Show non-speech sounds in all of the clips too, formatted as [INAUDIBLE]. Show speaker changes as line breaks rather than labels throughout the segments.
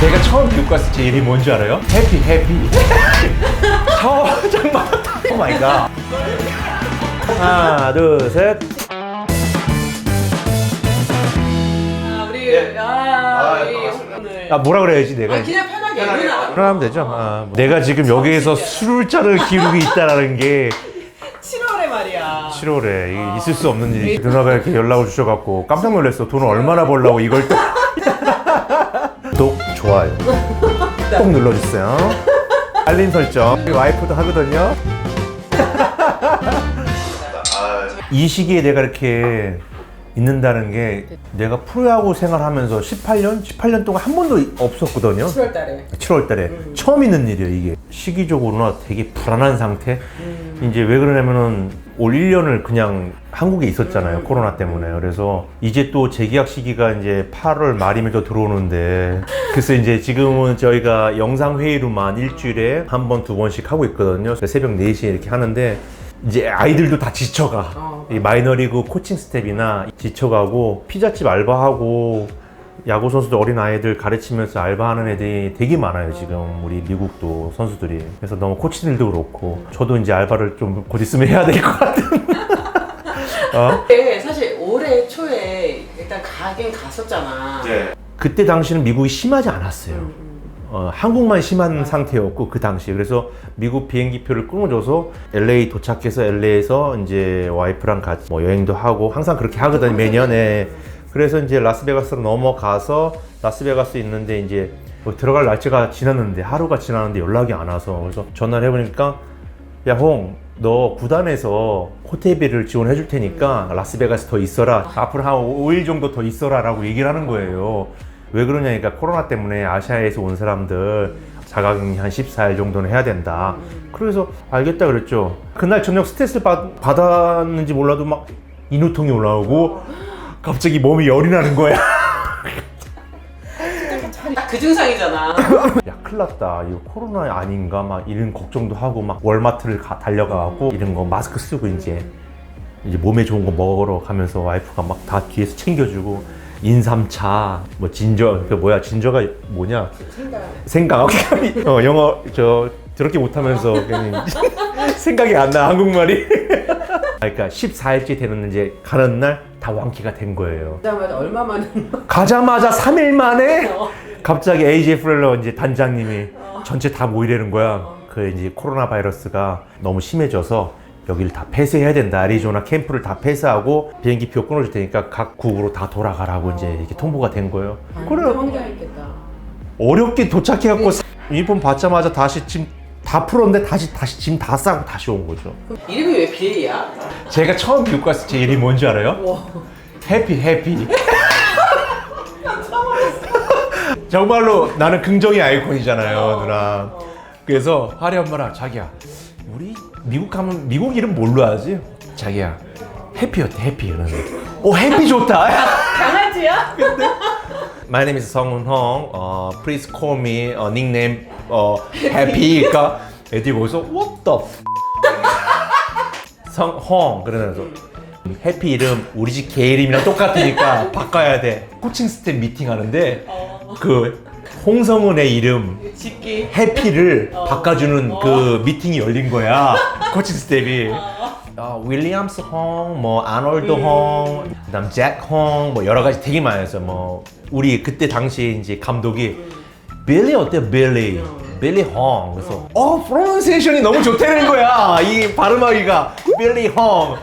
제가 처음 미국 갔을 때 이름이 뭔지 알아요? 해피 해피. [LAUGHS] 어 정말 오 마이 갓. 하나 둘셋.
아, 우리 아, 우리
반갑습니다.
오늘
아 뭐라 그래야지 내가?
아, 그냥 편하게 누나
그러면 되죠. 아, 내가 지금 여기에서 술자를 기르고 있다라는 게 [LAUGHS]
7월에 말이야.
7월에. 이게 있을 수 없는 일이 누나가 이렇게 연락을 주셔갖고 깜짝 놀랐어. 돈을 얼마나 벌라고 이걸 또 [LAUGHS] 좋아요 [LAUGHS] 꼭 눌러주세요 알림 설정 우리 와이프도 하거든요
아, [LAUGHS]
이 시기에 내가 이렇게 있는다는 게 내가 프로야구 생활하면서 18년? 18년 동안 한 번도 없었거든요
7월 달에.
7월 달에 처음 있는 일이에요, 이게. 시기적으로나 되게 불안한 상태? 이제 왜 그러냐면은 올 1년을 그냥 한국에 있었잖아요, 코로나 때문에. 그래서 이제 또 재계약 시기가 이제 8월 말이면 또 들어오는데. 그래서 이제 지금은 저희가 영상 회의로만 일주일에 한 번, 두 번씩 하고 있거든요. 새벽 4시에 이렇게 하는데 이제 아이들도 다 지쳐가.
어.
이 마이너리그 코칭 스텝이나 지쳐가고 피자집 알바하고 야구 선수들 어린 아이들 가르치면서 알바하는 애들이 되게 많아요 지금 우리 미국도 선수들이 그래서 너무 코치들도 그렇고 저도 이제 알바를 좀 곧 있으면 해야 될 것 같은 어?
근데 [LAUGHS] 사실 올해 초에 일단 가긴 갔었잖아.
네.
그때 당시는 미국이 심하지 않았어요.
음,
어, 한국만 심한 상태였고 그 당시에. 그래서 미국 비행기표를 끊어줘서 LA 도착해서 LA에서 이제 와이프랑 같이 뭐 여행도 하고 항상 그렇게 하거든요 매년에. 그래서 이제 라스베가스로 넘어가서 라스베가스 있는데 이제 뭐 들어갈 날짜가 지났는데 하루가 지났는데 연락이 안 와서. 그래서 전화를 해보니까 야 홍 너 구단에서 호텔비를 지원해 줄 테니까 라스베가스 더 있어라. 앞으로 한 5일 정도 더 있어라 라고 얘기를 하는 거예요. 왜 그러냐니까 코로나 때문에 아시아에서 온 사람들 자가격리 한 14일 정도는 해야 된다. 그래서 알겠다 그랬죠. 그날 저녁 스트레스 받, 받았는지 몰라도 막 인후통이 올라오고 갑자기 몸이 열이 나는 거야 [LAUGHS]
딱 그 증상이잖아. [LAUGHS]
야 큰일 났다. 이거 코로나 아닌가? 막 이런 걱정도 하고 막 월마트를 가, 달려가고 이런 거 마스크 쓰고 이제 이제 몸에 좋은 거 먹으러 가면서 와이프가 막 다 뒤에서 챙겨주고 인삼차 뭐 진저 그 뭐야 진저가 뭐냐? 생각. [LAUGHS] 어 영어 저 저렇게 못하면서 그냥 [LAUGHS] 생각이 안 나 한국말이. 그러니까 14일째 되는 이제 가는 날 다 완쾌가 된 거예요
그다음에 얼마 만에 [LAUGHS]
가자마자 3일 만에 갑자기 AJ 플렐러 이제 단장님이 전체 다 모이라는 거야. 그 이제 코로나 바이러스가 너무 심해져서 여기를 다 폐쇄해야 된다. 애리조나 캠프를 다 폐쇄하고 비행기표 끊어줄 테니까 각 국으로 다 돌아가라고 이제 이렇게 통보가 된 거예요.
그래 혼자 있겠다.
어렵게 도착해갖고 유니폼 받자마자 다시 짐 다 풀었는데 다시 다시 짐 다 싸고 다시 온 거죠.
이름이 왜 빌리야?
제가 처음 미국 갔을 때 이름이 뭔지 알아요?
와.
해피 해피 정말로 나는 긍정의 아이콘이잖아요 누나 그래서 하리 엄마랑 자기야 우리 미국 가면 미국 이름 뭘로 하지? 자기야 해피였대 해피 이러는데 오 해피 좋다
강아지야?
My name is 성훈 홍 어, Please call me 어, 닉네임 어, 해피 그러니까 애들이 거기서 What the f- 성홍 그러면서 해피 이름 우리 집 개 이름이랑 똑같으니까 [LAUGHS] 바꿔야 돼. 코칭 스텝 미팅 하는데 그 홍성훈의 이름
짓기.
해피를 바꿔주는
어.
그 미팅이 열린 거야 코칭 스텝이. 어, 윌리엄스 홍, 뭐 아놀드 홍, 그다음 잭 홍, 뭐 여러 가지 되게 많았어. 뭐 우리 그때 당시에 이제 감독이 빌리 어때 빌리? 빌리 홍. 그래서 어 프로넌세이션이 너무 좋다는 거야. 이 발음하기가 빌리 홍.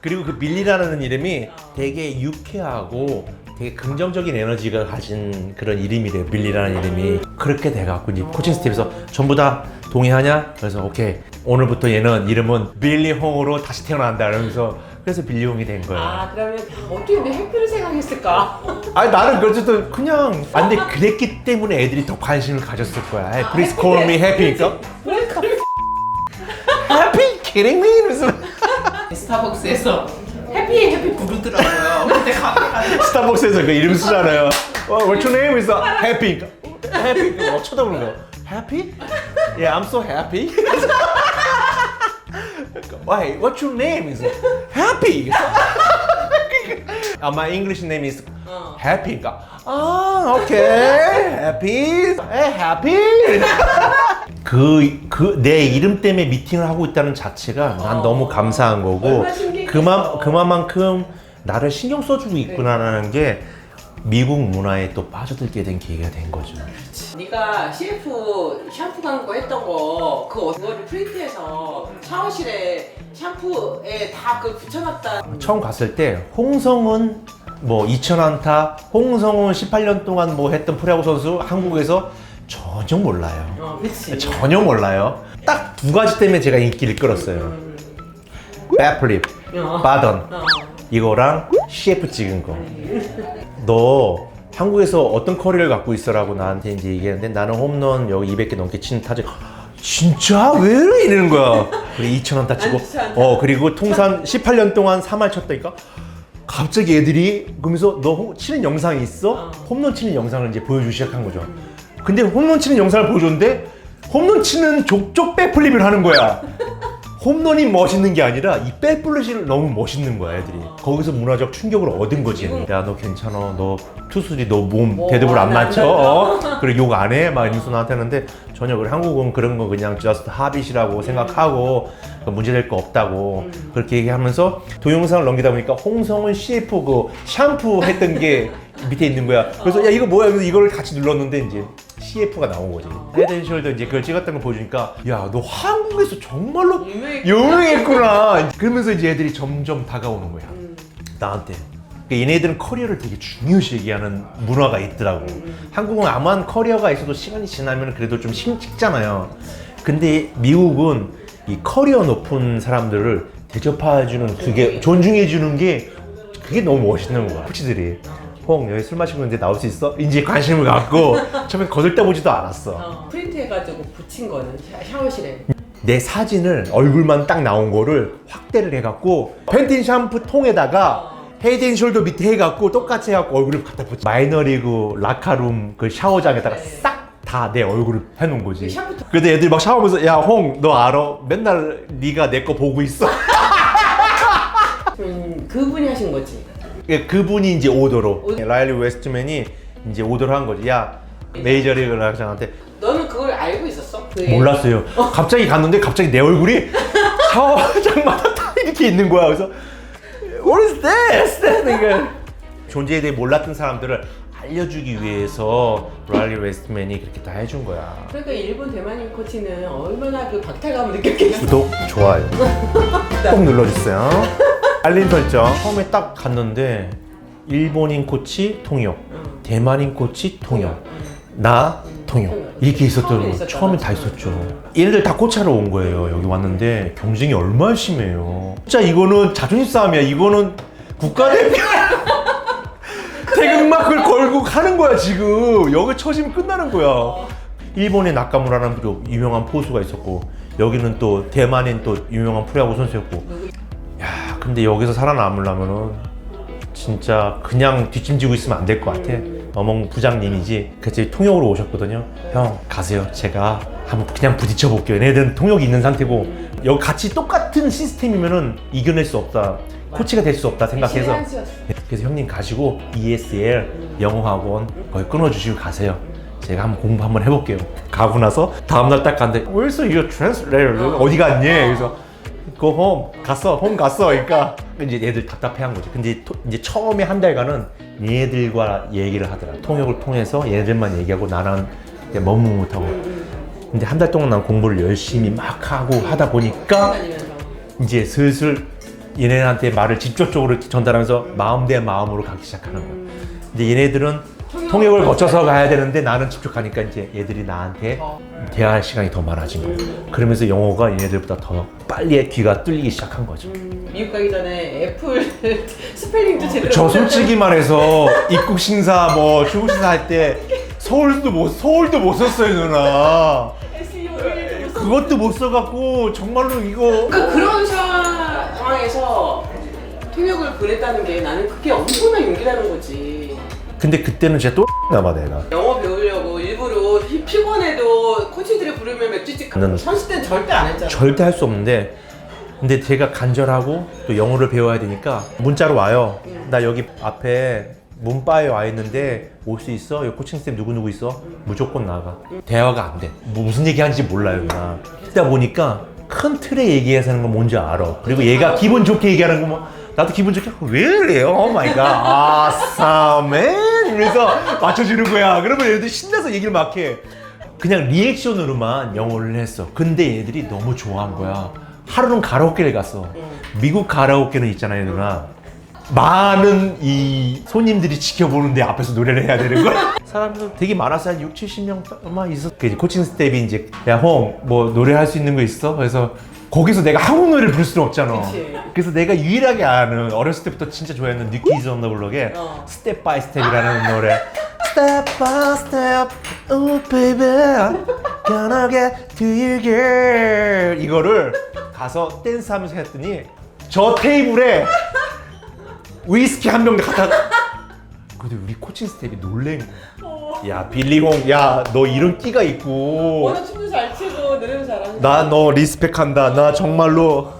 그리고 그 빌리라는 이름이 되게 유쾌하고 되게 긍정적인 에너지가 가진 그런 이름이래요. 빌리라는 이름이 그렇게 돼갖고 이제 코칭 스텝에서 전부 다 동의하냐? 그래서 오케이 오늘부터 얘는 이름은 빌리 홍으로 다시 태어난다. 그러면서 그래서 빌리 홍이 된 거예요.
아 그러면 어떻게 왜 해피를 생각했을까? [LAUGHS]
아니 나는 그래도 그냥 안 돼 그랬기 때문에 애들이 더 관심을 가졌을 거야. Hey, please call me happy. happy? Kidding me? 이러면서 [LAUGHS]
스타벅스에서 해피 해피 부르더라고요. 근데 갑자기
스타벅스에서 그 이름 쓰잖아요. 어, what's your name? 그래서 [LAUGHS] happy. 뭐 쳐다보는 거. Happy? Yeah, I'm so happy. [LAUGHS] Why? What's your name? 그래서 happy. [LAUGHS] Uh, my English name is
어.
해피인가? 아 오케이 해피 에 해피 [LAUGHS] 그그 내 이름 때문에 미팅을 하고 있다는 자체가 난
어.
너무 감사한 거고
얼마나 신기했겠어.
그만 그만큼 나를 신경 써주고 있구나라는 게 미국 문화에 또 빠져들게 된 계기가 된 거죠.
네가 CF 샴푸 광고 했던 거 그거 그거를 프린트해서 샤워실에 샴푸에 다그 붙여놨다.
처음 갔을 때 홍성은 뭐 2,000안타, 홍성은 18년 동안 뭐 했던 프로야구 선수 한국에서 전혀 몰라요.
어, 그렇지.
전혀 몰라요. 딱 두 가지 때문에 제가 인기를 끌었어요.
음.
백플립,
어.
바던
어.
이거랑 CF 찍은 거. 너 한국에서 어떤 커리어를 갖고 있어라고 나한테 이제 얘기했는데 나는 홈런 여기 200개 넘게 치는 타자. 진짜 왜 이래 이러는 거야. 그리고 2천 원다 치고.
안 치, 안 치.
어 그리고 통산 18년 동안 3할 쳤다니까. 갑자기 애들이 그러면서 너 홈- 치는 영상이 있어?
어.
홈런 치는 영상을 이제 보여주기 시작한 거죠. 근데 홈런 치는 영상을 보여줬는데 홈런 치는 족족 백플립을 하는 거야. 홈런이 멋있는 게 아니라 이 백플릿이 너무 멋있는 거야 애들이. 거기서 문화적 충격을 얻은 거지 야 너 괜찮아. 너 투수지. 너 몸
뭐,
대드볼
안안 해,
맞춰.
안
어? 그래 욕안 해? 막 이러면서 나한테 하는데 전혀 그래 한국은 그런 거 그냥 just habit이라고 생각하고 그 문제될 거 없다고 그렇게 얘기하면서 동영상을 넘기다 보니까 홍성은 CF 그 샴푸 했던 게 [LAUGHS] 밑에 있는 거야. 그래서 야 이거 뭐야? 그래서 이거를 같이 눌렀는데 이제 CF가 나온 거지 헤드 앤 숄더 이제 그걸 찍었던 거 보여주니까 야 너 한국에서 정말로. 유명했구나. 그러면서 이제 애들이 점점 다가오는 거야.
음.
나한테. 그러니까 얘네들은 커리어를 되게 중요시 얘기하는 문화가 있더라고. 한국은 아무한 커리어가 있어도 시간이 지나면 그래도 좀 심찍잖아요. 근데 미국은 이 커리어 높은 사람들을 대접해주는 그게 존중해주는 게 그게 너무 멋있는 거야. 코치들이. 홍 여기 술 마시고 있는데 나올 수 있어? 이제 관심을 갖고 [LAUGHS] 처음에 거들떠보지도 않았어.
어, 프린트해가지고 붙인 거는 샤- 샤워실에.
내 사진을 얼굴만 딱 나온 거를 확대를 해갖고 펜틴 샴푸 통에다가 헤이드앤숄더 밑에 해갖고 똑같이 해갖고 얼굴을 갖다 붙여 마이너리그 라카룸 그 샤워장에다가 싹다 내 얼굴을 해놓은 거지
그 샴푸 통-
근데 애들이 막 샤워하면서 야 홍 너 알아? 맨날 네가 내 거 보고 있어 [LAUGHS]
음, 그분이 하신 거지.
예, 그분이 이제 오더로
오더.
라일리 웨스트맨이 이제 오더로 한 거지 야 메이저리그 라장한테
너는 그걸 알고 있었어? 그
몰랐어요. 갑자기 갔는데 갑자기 내 얼굴이 [LAUGHS] 샤워장마다 다 이렇게 있는 거야. 그래서 What is this? 그러니까 존재에 대해 몰랐던 사람들을 알려주기 위해서 라일리 웨스트맨이 그렇게 다 해준 거야.
그러니까 일본 대만인 코치는 얼마나 그 박탈감을 느꼈겠어.
구독, 좋아요 [LAUGHS] 꼭 눌러주세요. 알림 설정. 처음에 딱 갔는데 일본인 코치 통역,
응.
대만인 코치 통역,
응.
나 통역 이렇게 있었던
처음에
거
있었잖아.
처음에 다 있었죠. 얘네들 다 코치하러 온 거예요. 여기 왔는데 경쟁이 얼마나 심해요. 진짜 이거는 자존심 싸움이야. 이거는 국가대표 [LAUGHS] 태극마크를 걸고 가는 거야 지금. 여기 처지면 끝나는 거야. 일본의 나카무라는 또 유명한 포수가 있었고 여기는 또 대만인 또 유명한 프로야구 선수였고. 야 근데 여기서 살아남으려면은 진짜 그냥 뒷짐지고 있으면 안 될 것 같아. 어멍 부장님이지. 그치 통역으로 오셨거든요. 형 가세요. 제가 한번 그냥 부딪혀 볼게요. 얘네들은 통역이 있는 상태고 여기 같이 똑같은 시스템이면은 이겨낼 수 없다. 코치가 될 수 없다 생각해서 그래서 형님 가시고 ESL 영어 학원 거기 끊어주시고 가세요. 제가 한번 공부 한번 해볼게요. 가고 나서 다음날 딱 갔는데 Where's your translator? 어디 갔니? 그래서 go home 갔어 홈 갔어. 그러니까 이제 얘들 답답해한 거지. 근데 토- 이제 처음에 한 달간은 얘들과 얘기를 하더라. 통역을 통해서 얘들만 얘기하고 나는 이제 머뭇못하고. 근데 한 달 동안 난 공부를 열심히 막 하고 하다 보니까. 이제 슬슬 얘네한테 말을 직접적으로 전달하면서 마음 대 마음으로 가기 시작하는 거야. 근데 얘네들은 통역을 거쳐서 가야 되는데 나는 직접 가니까 이제 얘들이 나한테
어.
대화할 시간이 더 많아진 거야 그러면서 영어가 얘네들보다 더 빨리 귀가 뚫리기 시작한 거죠
음, 미국 가기 전에 애플 [LAUGHS] 스펠링도 제대로
저. 솔직히 말해서 [LAUGHS] 입국 심사 뭐 출국 심사 할 때 서울도 못 서울도 못 썼어요 누나
SEO 를.
그것도 못 써갖고 정말로 이거
그러니까 그런 사- 상황에서 통역을 보냈다는 게 나는 그게 엄청난 용기라는 거지.
근데 그때는 진짜 또 나봐 내가
영어 배우려고 일부러 피, 피곤해도 코치들이 부르면 맥주집
나는
가고 선수 때는 절대 안 했잖아.
절대 할 수 없는데 근데 제가 간절하고 또 영어를 배워야 되니까 문자로 와요 나 여기 앞에 문바에 와 있는데 올 수 있어? 여기 코칭 스텝 누구 누구 있어? 무조건 나가. 대화가 안 돼. 뭐 무슨 얘기 하는지 몰라요 그냥. 그러다 보니까 큰 틀의 얘기해서 건 뭔지 알아. 그리고 얘가 기분 좋게 얘기하는 거 뭐. 나도 기분 좋게 왜 이래요? 오 마이 갓. 아싸맨. 그래서 맞춰주는 거야. 그러면 얘들 신나서 얘기를 막 해. 그냥 리액션으로만 영어를 했어. 근데 얘들이 너무 좋아한 거야. 하루는 가라오케를 갔어. 미국 가라오케는 있잖아요, 누나. 많은 이 손님들이 지켜보는데 앞에서 노래를 해야 되는 거야. [LAUGHS] 사람들 되게 많았어. 한 6, 70명만 있었. 그 이제 코칭 스텝이 이제 야, 홍, 뭐 노래할 수 있는 거 있어? 그래서 거기서 내가 한국 노래를 부를 수는 없잖아.
그치.
그래서 내가 유일하게 아는 어렸을 때부터 진짜 좋아했는 뉴키즈 언더 블록의
어.
스텝 바이 스텝이라는 노래. Step by step, oh baby, gonna get to you girl. 이거를 가서 댄스하면서 했더니 저 테이블에 위스키 한 병 갖다. 근데 우리 코칭 스텝이 놀란 거야. 야 빌리홍, 야너 이런 끼가 있고. 나 너 리스펙한다. 나 정말로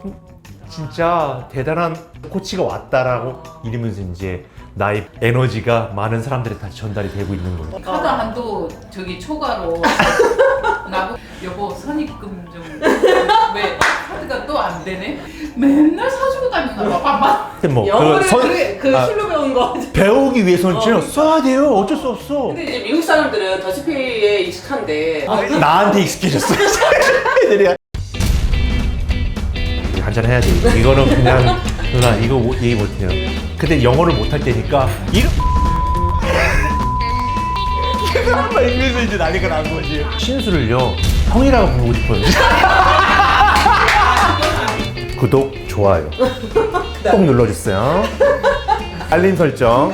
진짜 대단한 코치가 왔다라고 이러면서 이제 나의 에너지가 많은 사람들한테 전달이 되고 있는 거예요.
카드 한도 저기 초과로 [LAUGHS] 나보 여보 선입금 좀 왜 카드가 또 안 되네 맨날 밥만
근데 뭐
영어를
그 선-
그, 그
아,
술로 배운 거
배우기 위해서는
어,
진짜. 써야 돼요. 어쩔 수 없어.
근데 이제 미국 사람들은 더치페이에 익숙한데
아, 나한테 익숙해졌어. 애들이 한잔 해야 돼. 이거는 그냥 누나 이거 못- 얘기 못해요. 근데 영어를 못할 때니까 이거 막 이러면서 이제 난리가 난 거지. 신수를요 형이라고 부르고 싶어요. [LAUGHS] 구독 좋아요 꼭 눌러주세요. 알림 설정.